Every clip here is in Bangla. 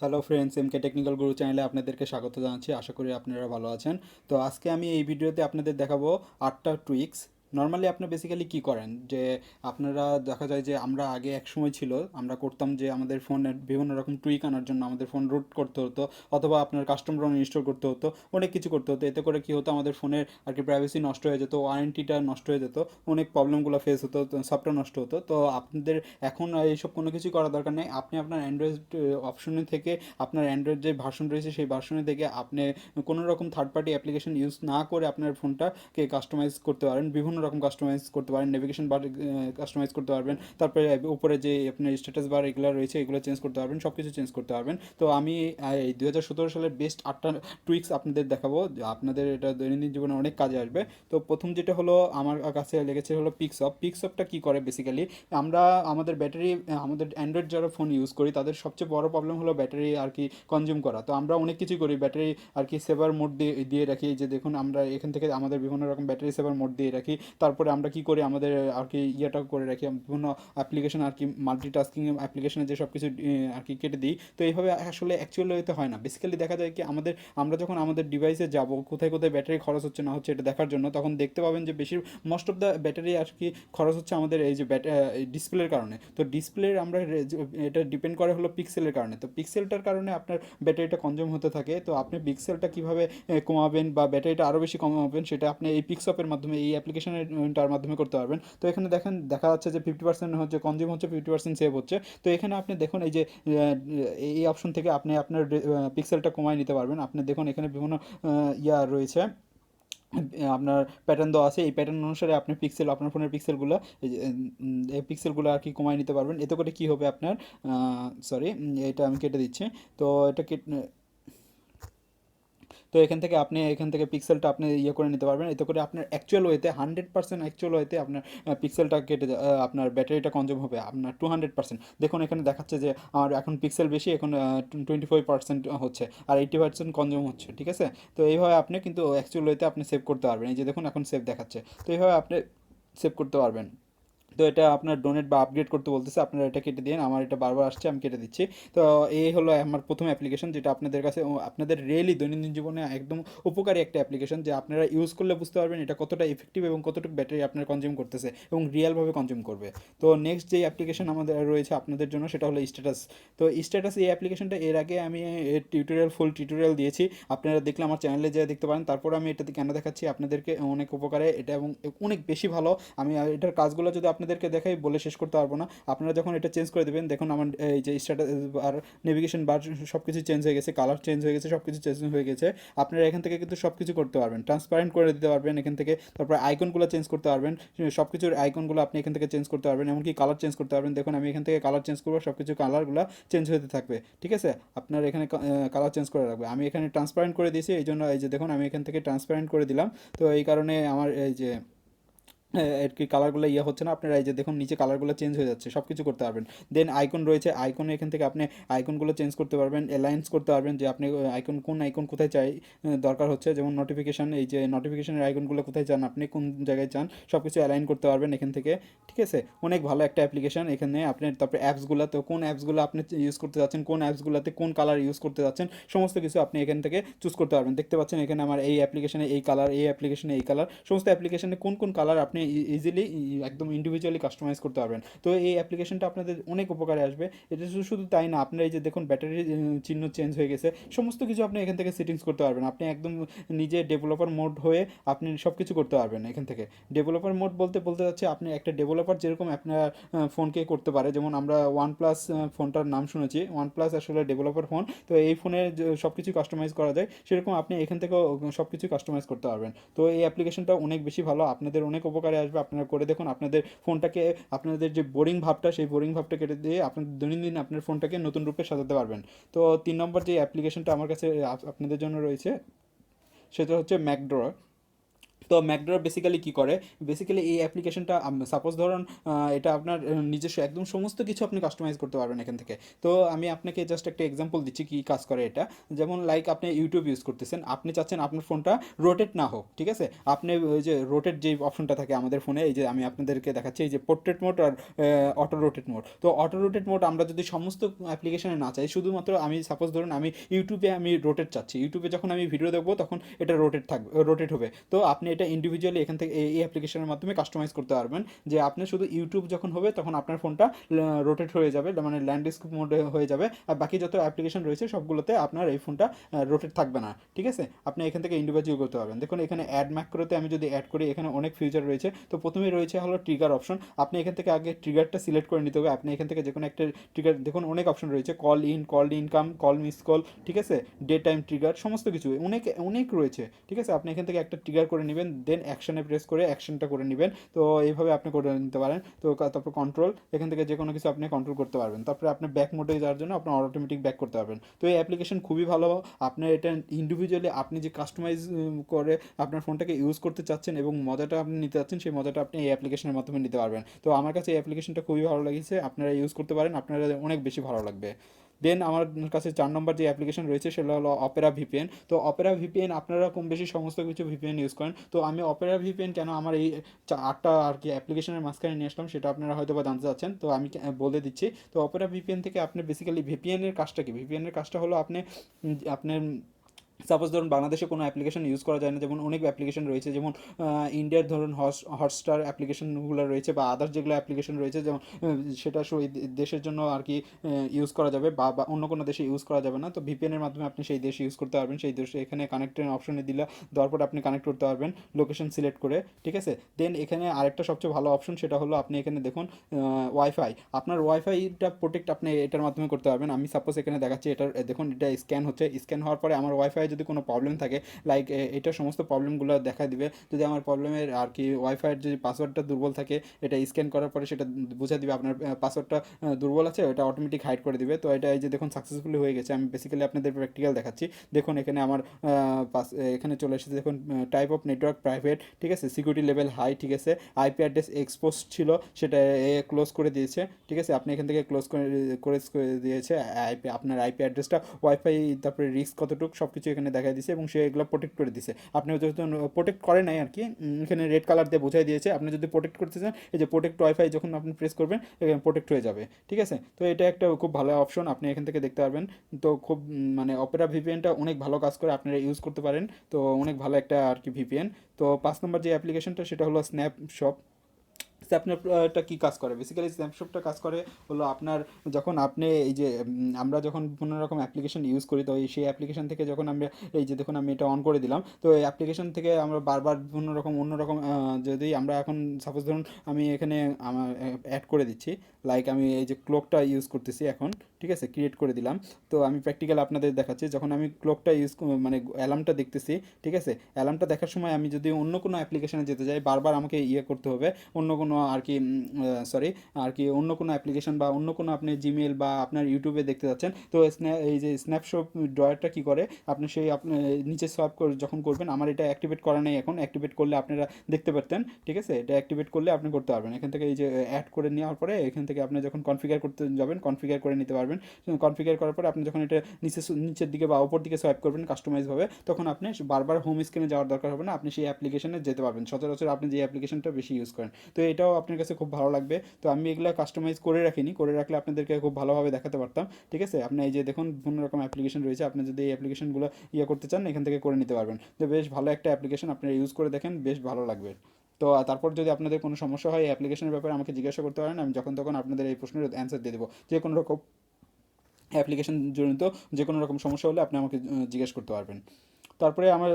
হ্যালো ফ্রেন্ডস এমকে টেকনিক্যাল গুরু চ্যানেলে আপনাদেরকে স্বাগত জানাচ্ছি। আশা করি আপনারা ভালো আছেন। তো আজকে আমি এই ভিডিওতে আপনাদের দেখাবো আটটা টুইক্স নর্মালি আপনি বেসিক্যালি কী করেন? যে আপনারা দেখা যায় যে আমরা আগে এক সময় ছিল, আমরা করতাম যে আমাদের ফোনের বিভিন্ন রকম টুইক আনার জন্য আমাদের ফোন রুট করতে হতো, অথবা আপনার কাস্টম রং ইনস্টল করতে হতো, অনেক কিছু করতে হতো। এতে করে কী হতো? আমাদের ফোনের আর কি প্রাইভেসি নষ্ট হয়ে যেত ওয়ারেন্টিটা নষ্ট হয়ে যেত, অনেক প্রবলেমগুলো ফেস হতো সফটওয়্যার নষ্ট হতো। তো আপনাদের এখন এইসব কোনো কিছু করার দরকার নেই। আপনি আপনার অ্যান্ড্রয়েড অপশনে থেকে আপনার অ্যান্ড্রয়েড যে ভার্সন রয়েছে, সেই ভার্সনে থেকে আপনি কোনো রকম থার্ড পার্টি অ্যাপ্লিকেশন ইউজ না করে আপনার ফোনটাকে কাস্টমাইজ করতে পারেন। বিভিন্ন রকম কাস্টমাইজ করতে পারেন নেভিগেশন বার কাস্টমাইজ করতে পারবেন। তারপরে উপরে যে আপনার স্ট্যাটাস বার এগুলো রয়েছে, এগুলো চেঞ্জ করতে পারবেন সব কিছু চেঞ্জ করতে পারবেন। তো আমি এই দু হাজার সতেরো সালের বেস্ট আটটা টুইক্স আপনাদের দেখাবো। আপনাদের এটা দৈনন্দিন জীবনে অনেক কাজে আসবে। তো প্রথম যেটা হলো, আমার কাছে লেগেছে হলো পিক্সঅপ পিক্সঅপটা কী করে বেসিক্যালি আমরা, আমাদের ব্যাটারি আমাদের অ্যান্ড্রয়েড যারা ফোন ইউজ করি, তাদের সবচেয়ে বড় প্রবলেম হলো ব্যাটারি আর কি কনজিউম করা। তো আমরা অনেক কিছু করি ব্যাটারি আর কি সেভার মোড দিয়ে দিয়ে রাখি। যে দেখুন, আমরা এখান থেকে আমাদের বিভিন্ন রকম ব্যাটারি সেভার মোড দিয়ে রাখি। তারপরে আমরা কি করি, আমাদের আর কি ইয়েটা করে রাখি, বিভিন্ন অ্যাপ্লিকেশন আর কি মাল্টিটাস্কিং অ্যাপ্লিকেশনে যে সব কিছু আর কি কেটে দিই। তো এইভাবে আসলে অ্যাকচুয়ালি হতে হয় না। বেসিক্যালি দেখা যায় কি আমাদের, আমরা যখন আমাদের ডিভাইসে যাব, কোথায় কোথায় ব্যাটারি খরচ হচ্ছে না হচ্ছে এটা দেখার জন্য, তখন দেখতে পাবেন যে বেশি মোস্ট অফ দ্য ব্যাটারি আর কি খরচ হচ্ছে আমাদের এই যে ডিসপ্লের কারণে। তো ডিসপ্লের আমরা এটা ডিপেন্ড করে হলো পিক্সেলের কারণে। তো পিক্সেলটার কারণে আপনার ব্যাটারিটা কনজিউম হতে থাকে। তো আপনি পিক্সেলটা কীভাবে কমাবেন বা ব্যাটারিটা আরও বেশি কমাবেন, সেটা আপনি এই পিক্সঅপের মাধ্যমে, এই অ্যাপ্লিকেশনের মাধ্যমে করতে পারবেন। তো এখানে দেখেন, দেখা যাচ্ছে যে ফিফটি পার্সেন্ট হচ্ছে কনজিউম হচ্ছে ফিফটি পার্সেন্ট সেভ হচ্ছে। তো এখানে আপনি দেখুন, এই যে এই অপশন থেকে আপনি আপনার পিক্সেলটা কমায় নিতে পারবেন। আপনি দেখুন, এখানে বিভিন্ন ইয়া রয়েছে। আপনার প্যাটার্ন দেওয়া আছে। এই প্যাটার্ন অনুসারে আপনি পিক্সেল আপনার ফোনের পিক্সেলগুলো এই পিক্সেলগুলো আর কি কমায় নিতে পারবেন। এতে করে কী হবে আপনার সরি এটা আমি কেটে দিচ্ছি। তো এটা কেটে তো এখান থেকে আপনি, এখান থেকে পিক্সেলটা আপনি ইয়ে করে নিতে পারবেন। এতে করে আপনার অ্যাকচুয়াল ওয়েতে হান্ড্রেড পার্সেন্ট অ্যাকচুয়াল ওয়েতে আপনার পিক্সেলটা কেটে আপনার ব্যাটারিটা কনজিউম হবে, আপনার টু হান্ড্রেড পার্সেন্ট দেখুন, এখানে দেখাচ্ছে যে, আমার এখন পিক্সেল বেশি, এখন টোয়েন্টি ফাইভ পার্সেন্ট হচ্ছে, আর এইটি পার্সেন্ট কনজিউম হচ্ছে, ঠিক আছে? তো এইভাবে আপনি কিন্তু অ্যাকচুয়াল ওয়েতে আপনি সেভ করতে পারবেন। এই যে দেখুন, এখন সেভ দেখাচ্ছে। তো এইভাবে আপনি সেভ করতে পারবেন। তো এটা আপনার ডোনেট বা আপগ্রেড করতে বলতেছে, আপনারা এটা কেটে দিন আমার এটা বারবার আসছে, আমি কেটে দিচ্ছি। তো এই হলো আমার প্রথম অ্যাপ্লিকেশন যেটা আপনাদের কাছে আপনাদের রিয়েলি দৈনন্দিন জীবনে একদম উপকারী একটা অ্যাপ্লিকেশন যে আপনারা ইউজ করলে বুঝতে পারবেন এটা কতটা ইফেক্টিভ এবং কতটুকু ব্যাটারি আপনার কনজিউম করতেছে এবং রিয়েলভাবে কনজিউম করবে। তো নেক্সট যে অ্যাপ্লিকেশন আমাদের রয়েছে আপনাদের জন্য সেটা হলো স্ট্যাটাস তো স্ট্যাটাস এই অ্যাপ্লিকেশনটা এর আগে আমি টিউটোরিয়াল ফুল টিউটোরিয়াল দিয়েছি। আপনারা দেখলে আমার চ্যানেলে যা দেখতে পারেন, তারপর আমি এটাতে কেন দেখাচ্ছি আপনাদেরকে অনেক উপকারে, এটা এবং অনেক বেশি ভালো। আমি এটার কাজগুলো যদি আপনাদেরকে দেখাই, বলে শেষ করতে পারব না। আপনারা যখন এটা চেঞ্জ করে দেবেন, দেখুন আমার, এই যে স্ট্যাটাস আর নেভিগেশন বার সব কিছু চেঞ্জ হয়ে গেছে কালার চেঞ্জ হয়ে গেছে সব কিছু চেঞ্জ হয়ে গেছে। আপনারা এখান থেকে কিন্তু সব কিছু করতে পারবেন। ট্রান্সপারেন্ট করে দিতে পারবেন এখান থেকে, তারপরে আইকনগুলো চেঞ্জ করতে পারবেন। সব কিছুর আইকনগুলো আপনি এখান থেকে চেঞ্জ করতে পারবেন, এমনকি কালার চেঞ্জ করতে পারবেন। দেখুন, আমি এখান থেকে কালার চেঞ্জ করব সব কিছু কালারগুলো চেঞ্জ হতে থাকবে। ঠিক আছে? আপনার এখানে কালার চেঞ্জ করে রাখবে। আমি এখানে ট্রান্সপারেন্ট করে দিয়েছি, এই জন্য এই যে দেখুন, আমি এখান থেকে ট্রান্সপারেন্ট করে দিলাম। তো এই কারণে আমার এই যে আর কি কালারগুলো ইয়ে হচ্ছে না, আপনারা এই যে দেখুন নিচে কালারগুলো চেঞ্জ হয়ে যাচ্ছে সব কিছু করতে পারবেন। দেন আইকন রয়েছে আইকন এখান থেকে আপনি আইকনগুলো চেঞ্জ করতে পারবেন অ্যালায়েন্স করতে পারবেন, যে আপনি আইকন কোন আইকন কোথায় চাই দরকার হচ্ছে, যেমন নোটিফিকেশান এই যে নোটিফিকেশানের আইকনগুলো কোথায় চান, আপনি কোন জায়গায় চান সব কিছু অ্যালাইন করতে পারবেন এখান থেকে, ঠিক আছে? অনেক ভালো একটা অ্যাপ্লিকেশন এখানে, আপনি তারপরে অ্যাপসগুলো তো কোন অ্যাপসগুলো আপনি ইউজ করতে যাচ্ছেন, কোন অ্যাপসগুলোতে কোন কালার ইউজ করতে যাচ্ছেন, সমস্ত কিছু আপনি এখান থেকে চুজ করতে পারবেন। দেখতে পাচ্ছেন এখানে আমার এই অ্যাপ্লিকেশানে এই কালার এই অ্যাপ্লিকেশনে এই কালার সমস্ত অ্যাপ্লিকেশানে কোন কোন কালার আপনি ইজিলি একদম ইন্ডিভিজুয়ালি কাস্টমাইজ করতে পারবেন। তো এই অ্যাপ্লিকেশনটা আপনাদের অনেক উপকারে আসবে। এটা শুধু শুধু তাই না, আপনার এই যে দেখুন ব্যাটারি চিহ্ন চেঞ্জ হয়ে গেছে, সমস্ত কিছু আপনি এখান থেকে সেটিংস করতে পারবেন। আপনি একদম নিজে ডেভেলপার মোড হয়ে আপনি সব কিছু করতে পারবেন এখান থেকে। ডেভেলপার মোড বলতে বলতে যাচ্ছে আপনি একটা ডেভেলপার যেরকম আপনার ফোনকে করতে পারে। যেমন আমরা ওয়ান প্লাস ফোনটার নাম শুনেছি। ওয়ান প্লাস আসলে ডেভেলপার ফোন তো এই ফোনে সব কিছু কাস্টমাইজ করা যায়, সেরকম আপনি এখান থেকেও সব কিছু কাস্টমাইজ করতে পারবেন। তো এই অ্যাপ্লিকেশনটা অনেক বেশি ভালো। আপনাদের অনেক উপকারে আসবে, আপনারা করে দেখুন। আপনাদের ফোনটাকে, আপনাদের যে বোরিং ভাবটা, সেই বোরিং ভাবটা কেটে দিয়ে আপনাদের দৈনন্দিন আপনার ফোনটাকে নতুন রূপে সাজাতে পারবেন। তো তিন নম্বর যে অ্যাপ্লিকেশনটা আমার কাছে আপনাদের জন্য রয়েছে, সেটা হচ্ছে ম্যাকড্র তো ম্যাকড্রপ বেসিক্যালি কী করে? বেসিক্যালি এই অ্যাপ্লিকেশনটা সাপোজ ধরুন এটা আপনার নিজস্ব একদম সমস্ত কিছু আপনি কাস্টমাইজ করতে পারবেন এখান থেকে। তো আমি আপনাকে জাস্ট একটা এক্সাম্পল দিচ্ছি কী কাজ করে এটা। যেমন লাইক আপনি ইউটিউব ইউজ করতেছেন, আপনি চাচ্ছেন আপনার ফোনটা রোটেট না হোক, ঠিক আছে? আপনি ওই যে রোটেট যে অপশনটা থাকে আমাদের ফোনে এই যে আমি আপনাদেরকে দেখাচ্ছি, এই যে পোর্ট্রেট মোড আর অটো রোটেট মোড তো অটো রোটেট মোড আমরা যদি সমস্ত অ্যাপ্লিকেশনে না চাই, শুধুমাত্র আমি সাপোজ ধরুন আমি ইউটিউবে আমি রোটেট চাচ্ছি। ইউটিউবে যখন আমি ভিডিও দেখব, তখন এটা রোটেট থাকবে রোটেট হবে। তো আপনি এটা ইন্ডিভিজুয়ালি এখান থেকে এই অ্যাপ্লিকেশনের মাধ্যমে কাস্টমাইজ করতে পারবেন। যে আপনি শুধু ইউটিউব যখন হবে, তখন আপনার ফোনটা রোটেট হয়ে যাবে মানে ল্যান্ডস্কেপ মোডে হয়ে যাবে। আর বাকি যত অ্যাপ্লিকেশন রয়েছে, সবগুলোতে আপনার এই ফোনটা রোটেট থাকবে না। ঠিক আছে? আপনি এখান থেকে ইন্ডিভিজুয়াল করতে পারবেন। দেখুন, এখানে অ্যাড ম্যাক্রোতে আমি যদি অ্যাড করি, এখানে অনেক ফিউচার রয়েছে। তো প্রথমেই রয়েছে হলো ট্রিগার অপশন আপনি এখান থেকে আগে ট্রিগারটা সিলেক্ট করে নিতে হবে। আপনি এখান থেকে যে কোনো একটা ট্রিগার দেখুন, অনেক অপশন রয়েছে। Call in call income call miss call ঠিক আছে? ডে টাইম ট্রিগার সমস্ত কিছু। অনেক অনেক রয়েছে। ঠিক আছে? আপনি এখান থেকে একটা ট্রিগার করে নেবেন। দেন অ্যাকশনে প্রেস করে অ্যাকশনটা করে নেবেন। তো এইভাবে আপনি করে নিতে পারেন। তো তারপর কন্ট্রোল এখান থেকে যে কোনো কিছু আপনি কন্ট্রোল করতে পারবেন। তারপরে আপনি ব্যাক মোডে যাওয়ার জন্য আপনার অটোমেটিক ব্যাক করতে পারবেন। তো এই অ্যাপ্লিকেশন খুবই ভালো। আপনার এটা ইন্ডিভিজুয়ালি আপনি যে কাস্টমাইজ করে আপনার ফোনটাকে ইউজ করতে চাচ্ছেন এবং মজাটা আপনি নিতে চাচ্ছেন, সেই মজাটা আপনি এই অ্যাপ্লিকেশনের মাধ্যমে নিতে পারবেন। তো আমার কাছে এই অ্যাপ্লিকেশনটা খুবই ভালো লেগেছে। আপনারা ইউজ করতে পারেন। আপনারা অনেক বেশি ভালো লাগবে। দেন আমার কাছে চার নম্বর যে অ্যাপ্লিকেশন রয়েছে সেটা হলো অপেরা ভিপিএন তো অপেরা ভিপিএন আপনারা কম বেশি সমস্ত কিছু ভিপিএন ইউজ করেন। তো আমি অপেরা ভিপিএন কেন আমার এই আটটা আর কি অ্যাপ্লিকেশনের মাঝখানে নিয়ে আসলাম সেটা আপনারা হয়তো বা জানতে চাচ্ছেন। তো আমি বলে দিচ্ছি, তো অপেরা ভিপিএন থেকে আপনি বেসিক্যালি ভিপিএনের কাজটা কি? ভিপিএনের কাজটা হলো আপনি আপনার সাপোজ ধরুন বাংলাদেশে কোনো অ্যাপ্লিকেশন ইউজ করা যায় না যেমন অনেক অ্যাপ্লিকেশন রয়েছে যেমন ইন্ডিয়ার ধরুন হট হটস্টার অ্যাপ্লিকেশনগুলো রয়েছে বা আদার্স যেগুলো অ্যাপ্লিকেশন রয়েছে যেমন সেটা দেশের জন্য আর কি ইউজ করা যাবে বা অন্য কোনো দেশে ইউজ করা যাবে না। তো ভিপিএনের মাধ্যমে আপনি সেই দেশে ইউজ করতে পারবেন সেই দেশে এখানে কানেক্টের অপশনে দিলে দেওয়ার পর আপনি কানেক্ট করতে পারবেন লোকেশন সিলেক্ট করে ঠিক আছে? দেন এখানে আরেকটা সবচেয়ে ভালো অপশন সেটা হলো আপনি এখানে দেখুন ওয়াইফাই আপনার ওয়াইফাইটা প্রোটেক্ট আপনি এটার মাধ্যমে করতে পারবেন। আমি সাপোজ এখানে দেখাচ্ছি এটার এ, দেখুন এটা স্ক্যান হচ্ছে। স্ক্যান হওয়ার পরে আমার ওয়াইফাই যদি কোনো প্রবলেম থাকে লাইক এটা সমস্ত প্রবলেমগুলো দেখা দিবে। যদি আমার প্রবলেমের আর কি ওয়াইফাইয়ের যদি পাসওয়ার্ডটা দুর্বল থাকে, এটা স্ক্যান করার পরে সেটা বুঝে দিবে আপনার পাসওয়ার্ডটা দুর্বল আছে, ওটা অটোমেটিক হাইড করে দিবে। তো এটা এই যে দেখুন সাকসেসফুলি হয়ে গেছে। আমি বেসিক্যালি আপনাদের প্র্যাকটিক্যাল দেখাচ্ছি। দেখুন এখানে আমার পাস এখানে চলে এসেছে। দেখুন টাইপ অফ নেটওয়ার্ক প্রাইভেট ঠিক আছে? সিকিউরিটি লেভেল হাই ঠিক আছে? আইপি অ্যাড্রেস এক্সপোজ ছিল, সেটা এ ক্লোজ করে দিয়েছে, ঠিক আছে? আপনি এখান থেকে ক্লোজ করে করে দিয়েছে আইপি আপনার আইপি অ্যাড্রেসটা ওয়াইফাই তারপরে রিস্ক কতটুকু সব কিছু এখানে দেখাই দিয়েছে এবং সে এগুলো প্রোটেক্ট করে দিয়েছে আপনি যেহেতু প্রোটেক্ট করে নাই আর কি। এখানে রেড কালার দিয়ে বোঝাই দিয়েছে। আপনি যদি প্রোটেক্ট করতে চান, এই যে প্রোটেক্ট ওয়াইফাই যখন আপনি প্রেস করবেন, এখানে প্রোটেক্ট হয়ে যাবে। ঠিক আছে? তো এটা একটা খুব ভালো অপশন আপনি এখান থেকে দেখতে পারবেন। তো খুব মানে অপেরা ভিপিএনটা অনেক ভালো কাজ করে আপনারা ইউজ করতে পারেন। তো অনেক ভালো একটা আর কি ভিপিএন তো পাঁচ নম্বর যে অ্যাপ্লিকেশনটা সেটা হলো স্ন্যাপশপ স্ন্যাপটা কী কাজ করে? বেসিক্যালি স্ন্যাপশপটা কাজ করে হলো আপনার যখন আপনি এই যে আমরা যখন কোনো রকম অ্যাপ্লিকেশন ইউজ করি, তো সেই অ্যাপ্লিকেশন থেকে যখন আমরা, এই যে দেখুন আমি এটা অন করে দিলাম, তো এই অ্যাপ্লিকেশন থেকে আমরা বারবার বিভিন্ন রকম, অন্য রকম যদি আমরা এখন সাপোজ ধরুন আমি এখানে আমার অ্যাড করে দিচ্ছি লাইক আমি এই যে ক্লকটা ইউজ করতেছি এখন, ঠিক আছে? ক্রিয়েট করে দিলাম, তো আমি প্র্যাকটিক্যাল আপনাদের দেখাচ্ছি, যখন আমি ক্লকটা ইউজ মানে অ্যালার্মটা দেখতেছি, ঠিক আছে? অ্যালার্মটা দেখার সময় আমি যদি অন্য কোনো অ্যাপ্লিকেশনে যেতে যাই, বারবার আমাকে ইয়ে করতে হবে, অন্য কোনো আর কি সরি আর কি অন্য কোনো অ্যাপ্লিকেশন বা অন্য কোনো আপনি জিমেল বা আপনার ইউটিউবে দেখতে যাচ্ছেন, তো এই যে স্ন্যাপশপ ড্রয়ারটা কী করে? আপনি সেই আপনি, নিচে সোয়াপ করে, যখন করবেন, আমার এটা অ্যাক্টিভেট করা নেই এখন অ্যাক্টিভেট করলে আপনারা দেখতে পারতেন, ঠিক আছে? এটা অ্যাক্টিভেট করলে আপনি করতে পারবেন। এখান থেকে এই যে অ্যাড করে নেওয়ার পরে, এখান থেকে আপনি যখন কনফিগার করতে যাবেন কনফিগার করে নিতে পারবেন। কনফিগার করার পরে আপনি যখন এটা নিচে নিচের দিকে বা উপর দিকে সোয়াইপ করবেন কাস্টমাইজভাবে তখন আপনি বারবার হোম স্ক্রিনে যাওয়ার দরকার হবে না, আপনি সেই অ্যাপ্লিকেশনে যেতে পারবেন। সচরাচর আপনি যে অ্যাপ্লিকেশনটা বেশি ইউজ করেন। তো এটাও আপনার কাছে খুব ভালো লাগবে। তো আমি এগুলো কাস্টমাইজ করে রাখিনি, করে রাখলে আপনাদেরকে খুব ভালোভাবে দেখাতে পারতাম, ঠিক আছে? আপনি এই যে দেখুন, বিভিন্ন রকম অ্যাপ্লিকেশন রয়েছে, আপনি যদি এই অ্যাপ্লিকেশনগুলো ইয়ে করতে চান, এখান থেকে করে নিতে পারবেন। তো বেশ ভালো একটা অ্যাপ্লিকেশন আপনারা ইউজ করে দেখেন, বেশ ভালো লাগবে। তো তারপর যদি আপনাদের কোনো সমস্যা হয় এই অ্যাপ্লিকেশনের ব্যাপারে আমাকে জিজ্ঞাসা করতে পারেন, আমি যখন তখন আপনাদের এই প্রশ্নের অ্যান্সার দিয়ে দেবো। যে কোনো রকম অ্যাপ্লিকেশন জনিত যে কোনো রকম সমস্যা হলে আপনি আমাকে জিজ্ঞেস করতে পারবেন। তারপরে আমার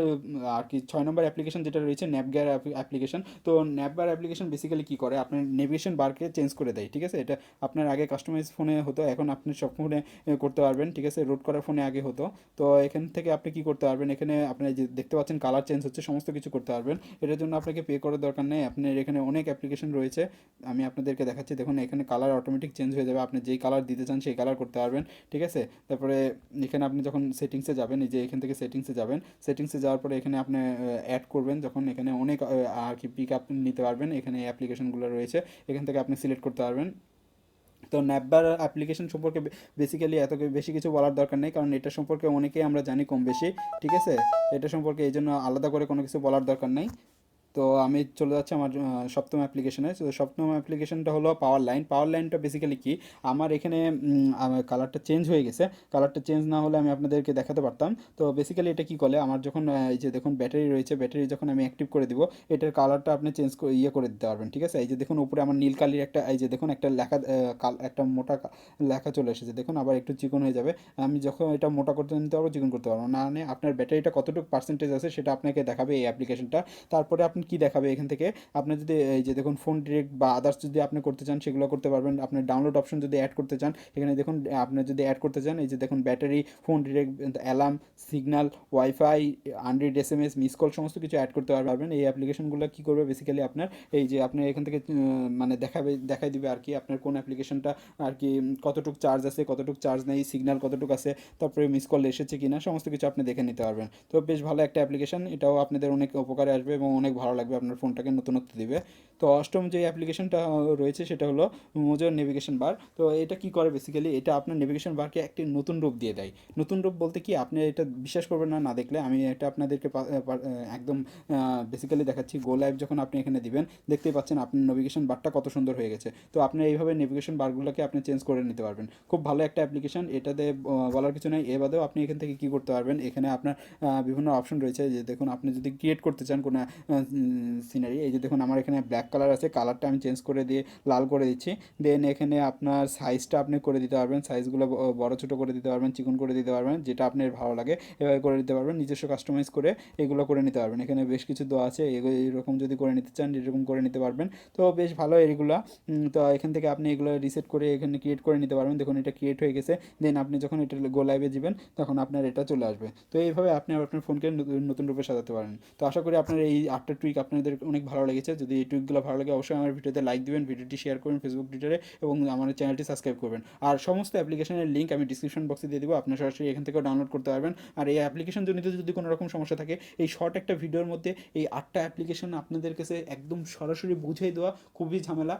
আর কি, ছয় নম্বর অ্যাপ্লিকেশন যেটা রয়েছে ন্যাপগেয়ার অ্যাপ্লিকেশন তো ন্যাপবার অ্যাপ্লিকেশন বেসিক্যালি কী করে? আপনার নেভিগেশন বারকে চেঞ্জ করে দেয়, ঠিক আছে? এটা আপনার আগে কাস্টমাইজ ফোনে হতো, এখন আপনি সব ফোনে করতে পারবেন, ঠিক আছে? রুট করার ফোনে আগে হতো। তো এখান থেকে আপনি কি করতে পারবেন? এখানে আপনি যে দেখতে পাচ্ছেন কালার চেঞ্জ হচ্ছে, সমস্ত কিছু করতে পারবেন। এটার জন্য আপনাকে পে করার দরকার নেই। আপনার এখানে অনেক অ্যাপ্লিকেশন রয়েছে। আমি আপনাদেরকে দেখাচ্ছি, দেখুন, এখানে কালার অটোমেটিক চেঞ্জ হয়ে যাবে। আপনি যেই কালার দিতে চান, সেই কালার করতে পারবেন, ঠিক আছে? তারপরে এখানে আপনি যখন সেটিংসে যাবেন, এই যে এখান থেকে সেটিংসে যাবেন সেটিংসে যাওয়ার পরে এখানে আপনি অ্যাড করবেন। যখন এখানে অনেক আর কি পিক আপ নিতে পারবেন, এখানে অ্যাপ্লিকেশনগুলো রয়েছে, এখান থেকে আপনি সিলেক্ট করতে পারবেন। তো ন্যাপবার অ্যাপ্লিকেশন সম্পর্কে বেসিক্যালি এত বেশি কিছু বলার দরকার নেই, কারণ এটা সম্পর্কে অনেকেই আমরা জানি কম বেশি ঠিক আছে? এটা সম্পর্কে এই জন্য আলাদা করে কোনো কিছু বলার দরকার নেই। তো আমি চলে যাচ্ছি আমার সপ্তম অ্যাপ্লিকেশনে তো সপ্তম অ্যাপ্লিকেশনটা হলো পাওয়ার লাইন পাওয়ার লাইনটা বেসিক্যালি কি? আমার এখানে কালারটা চেঞ্জ হয়ে গেছে। কালারটা চেঞ্জ না হলে আমি আপনাদেরকে দেখাতে পারতাম। তো বেসিক্যালি এটা কি করে? আমার যখন এই যে দেখুন ব্যাটারি রয়েছে ব্যাটারি যখন আমি অ্যাক্টিভ করে দিব, এটার কালারটা আপনি চেঞ্জ ইয়ে করে দিতে পারবেন, ঠিক আছে? এই যে দেখুন উপরে আমার নীল কালির একটা, এই যে দেখুন একটা লেখা একটা মোটা লেখা চলে এসেছে। দেখুন আবার একটু চিকন হয়ে যাবে। আমি যখন এটা মোটা করতে নিতে পারব চিকন করতে পারব। না আপনার ব্যাটারিটা কতটুকু পার্সেন্টেজ আছে, সেটা আপনাকে দেখাবে এই অ্যাপ্লিকেশনটা তারপরে আপনি কি দেখাবে এখান থেকে? আপনি যদি, এই যে দেখুন ফোন ডিরেক্ট বা আদার্স যদি আপনি করতে চান, সেগুলো করতে পারবেন। আপনার ডাউনলোড অপশন যদি অ্যাড করতে চান, এখানে দেখুন, আপনি যদি অ্যাড করতে চান, এই যে দেখুন battery phone direct alarm signal WiFi unread S M S miss call সমস্ত কিছু অ্যাড করতে পারবেন। এই অ্যাপ্লিকেশনগুলো কী করবে? বেসিক্যালি আপনার, এই যে আপনি এখান থেকে মানে দেখাবে, দেখাই দিবে আর কি আপনার কোন অ্যাপ্লিকেশনটা আর কি, কতটুকু চার্জ আছে, কতটুকু চার্জ নেই সিগন্যাল কতটুকু আছে, তারপরে মিস কল এসেছে কি না সমস্ত কিছু আপনি দেখে নিতে পারবেন। তো বেশ ভালো একটা অ্যাপ্লিকেশন এটাও আপনাদের অনেক উপকারে আসবে এবং অনেক ভালো লাগবে, আপনার ফোনটাকে নতুনত্ব দিবে। তো অষ্টম যে অ্যাপ্লিকেশনটা রয়েছে সেটা হলো মোজোর নেভিগেশন বার তো এটা কি করে বেসিক্যালি এটা আপনার নেভিগেশন বারকে একটি নতুন রূপ দিয়ে দেয়। নতুন রূপ বলতে কি? আপনি এটা বিশ্বাস করবেন না না দেখলে। আমি এটা আপনাদেরকে একদম বেসিক্যালি দেখাচ্ছি। গো লাইভ যখন আপনি এখানে দিবেন, দেখতেই পাচ্ছেন আপনার নেভিগেশন বারটা কত সুন্দর হয়ে গেছে। তো আপনি এইভাবে নেভিগেশন বারগুলোকে আপনি চেঞ্জ করে নিতে পারবেন। খুব ভালো একটা অ্যাপ্লিকেশন এটাতে বলার কিছু নেই। এ বাদেও আপনি এখান থেকে কি করতে পারবেন? এখানে আপনার বিভিন্ন অপশন রয়েছে। যে দেখুন, আপনি যদি ক্রিয়েট করতে চান কোনো সিনারি এই যে দেখুন, আমার এখানে ব্ল্যাক কালার আছে কালারটা আমি চেঞ্জ করে দিয়ে লাল করে দিচ্ছি। দেন এখানে আপনার সাইজটা আপনি করে দিতে পারবেন। সাইজগুলো বড়, ছোটো করে দিতে পারবেন, চিকন করে দিতে পারবেন, যেটা আপনার ভালো লাগে, এভাবে করে দিতে পারবেন। নিজস্ব কাস্টমাইজ করে এগুলো করে নিতে পারবেন। এখানে বেশ কিছু দোয়া আছে এরকম যদি করে নিতে চান, এরকম করে নিতে পারবেন। তো বেশ ভালো এগুলো। তো এখান থেকে আপনি এগুলো রিসেট করে এখানে ক্রিয়েট করে নিতে পারবেন। দেখুন, এটা ক্রিয়েট হয়ে গেছে। দেন আপনি যখন এটা গো লাইভে যাবেন, তখন আপনার এটা চলে আসবে। তো এইভাবে আপনি আপনার ফোনকে নতুন- রূপে সাজাতে পারেন। তো আশা করি আপনার এই আটটা টুইক আপনাদের অনেক ভালো লেগেছে। যদি এই টুইকগুলো ভালো লাগে, অবশ্যই আমার ভিডিওতে লাইক দিবেন, ভিডিওটি শেয়ার করবেন ফেসবুক টুইটারে এবং আমার চ্যানেলটি সাবস্ক্রাইব করবেন। আর সমস্ত অ্যাপ্লিকেশনের লিঙ্ক আমি ডিসক্রিপশন বক্সে দিয়ে দেবো, আপনার সরাসরি এখান থেকেও ডাউনলোড করতে পারবেন। আর এই অ্যাপ্লিকেশন জনিত যদি কোনো রকম সমস্যা থাকে, এই শর্ট একটা ভিডিওর মধ্যে এই আটটা অ্যাপ্লিকেশন আপনাদের কাছে একদম সরাসরি বুঝিয়ে দেওয়া খুবই ঝামেলা।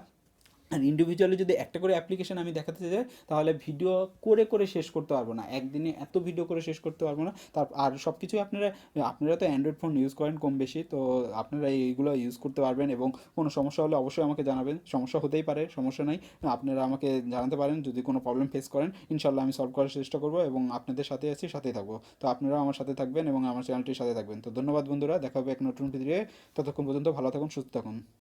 আর ইন্ডিভিজুয়ালি যদি একটা করে অ্যাপ্লিকেশন আমি দেখাতে যাই তাহলে ভিডিও করে করে শেষ করতে পারব না। একদিনে এত ভিডিও করে শেষ করতে পারব না। তার, আর সব কিছুই আপনারা আপনারা তো অ্যান্ড্রয়েড ফোন ইউজ করেন কম বেশি, তো আপনারা এইগুলো ইউজ করতে পারবেন এবং কোনো সমস্যা হলে অবশ্যই আমাকে জানাবেন। সমস্যা হতেই পারে, সমস্যা নাই। আপনারা আমাকে জানাতে পারেন, যদি কোনো প্রবলেম ফেস করেন ইনশাল্লাহ আমি সলভ করার চেষ্টা করব এবং আপনাদের সাথে আছি, সাথেই থাকব। তো আপনারাও আমার সাথে থাকবেন এবং আমার চ্যানেলটির সাথে থাকবেন। তো ধন্যবাদ বন্ধুরা, দেখা হবে এক নতুন ভিডিও ততক্ষণ পর্যন্ত ভালো থাকুন, সুস্থ থাকুন।